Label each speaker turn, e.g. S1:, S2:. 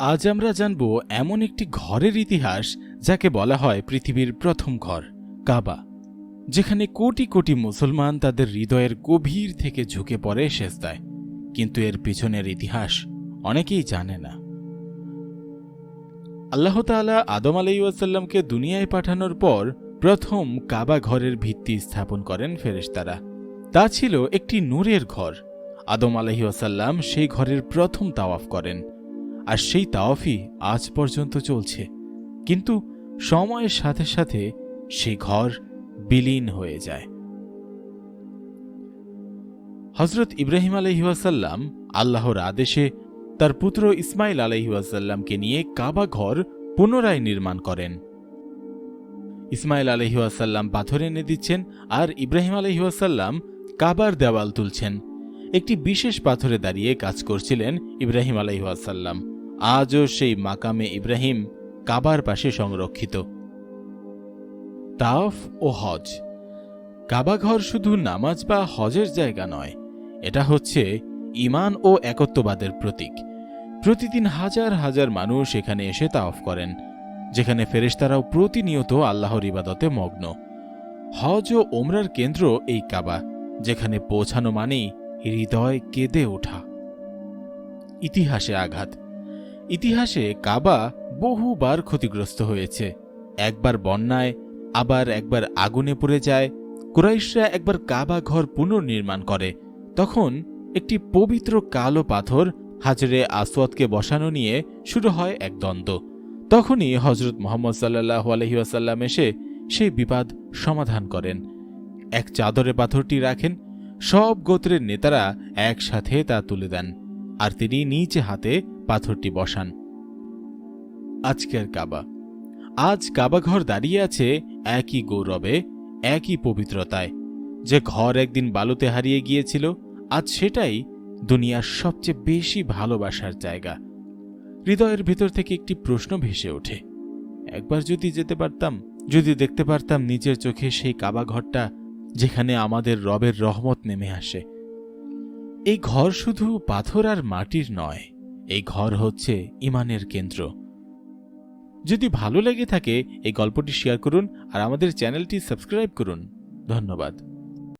S1: আজ আমরা জানব এমন একটি ঘরের ইতিহাস যাকে বলা হয় পৃথিবীর প্রথম ঘর, কাবা, যেখানে কোটি কোটি মুসলমান তাদের হৃদয়ের গভীর থেকে ঝুঁকে পড়ে সেজদায়। কিন্তু এর পিছনের ইতিহাস অনেকেই জানে না। আল্লাহ তাআলা আদম আলাইসাল্লামকে দুনিয়ায় পাঠানোর পর প্রথম কাবা ঘরের ভিত্তি স্থাপন করেন ফেরেশতারা। তা ছিল একটি নূরের ঘর। আদম আলহিউসাল্লাম সেই ঘরের প্রথম তাওয়াফ করেন। আর সেই তাওয়াফই আজ পর্যন্ত চলছে। কিন্তু সময়ের সাথে সাথে সেই ঘর বিলীন হয়ে যায়। হজরত ইব্রাহিম আলহিউসাল্লাম আল্লাহর আদেশে তার পুত্র ইসমাইল আলহিউসাল্লামকে নিয়ে কাবা ঘর পুনরায় নির্মাণ করেন। ইসমাইল আলহিউসাল্লাম পাথর এনে দিচ্ছেন আর ইব্রাহিম আলহিউসাল্লাম কাবার দেওয়াল তুলছেন। একটি বিশেষ পাথরে দাঁড়িয়ে কাজ করছিলেন ইব্রাহিম আলাইহাসাল্লাম আজও সেই মাকামে ইব্রাহিম কাবার পাশে সংরক্ষিত। তাফ ও হজ। কাবাঘর শুধু নামাজ বা হজের জায়গা নয়, এটা হচ্ছে ইমান ও একত্ববাদের প্রতীক। প্রতিদিন হাজার হাজার মানুষ এখানে এসে তাওফ করেন, যেখানে ফেরেশতারাও প্রতিনিয়ত আল্লাহর ইবাদতে মগ্ন। হজ ও ওমরার কেন্দ্র এই কাবা, যেখানে পৌঁছানো মানেই হৃদয় কেঁদে ওঠা। ইতিহাসে আঘাত। ইতিহাসে কাবা বহুবার ক্ষতিগ্রস্ত হয়েছে। একবার বন্যায়, আবার একবার আগুনে পড়ে যায়। কুরাইশরা একবার কাবা ঘর পুনর্নির্মাণ করে। তখন একটি পবিত্র কালো পাথর হাজরে আসওয়াদকে বসানো নিয়ে শুরু হয় এক দ্বন্দ্ব। তখনই হজরত মোহাম্মদ সাল্লাহ আলহিউসাল্লাম এসে সেই বিবাদ সমাধান করেন। এক চাদরে পাথরটি রাখেন। সব গোত্রের নেতারা একসাথে তা তুলে দেন। আর তিনি নিজ হাতে পাথরটি বসান। আজকের কাবা। আজ কাবাঘর দাঁড়িয়ে আছে একই গৌরবে, একই পবিত্রতায়। যে ঘর একদিন বালুতে হারিয়ে গিয়েছিল, আজ সেটাই দুনিয়ার সবচেয়ে বেশি ভালোবাসার জায়গা। হৃদয়ের ভেতর থেকে একটি প্রশ্ন ভেসে ওঠে। একবার যদি যেতে পারতাম, যদি দেখতে পারতাম নিজের চোখে সেই কাবাঘরটা যেখানে আমাদের রবের রহমত নেমে আসে এই ঘর শুধু পাথর আর মাটির নয়, এই ঘর হচ্ছে ইমানের কেন্দ্র। যদি ভালো লেগে থাকে, এই গল্পটি শেয়ার করুন আর আমাদের চ্যানেলটি সাবস্ক্রাইব করুন। ধন্যবাদ।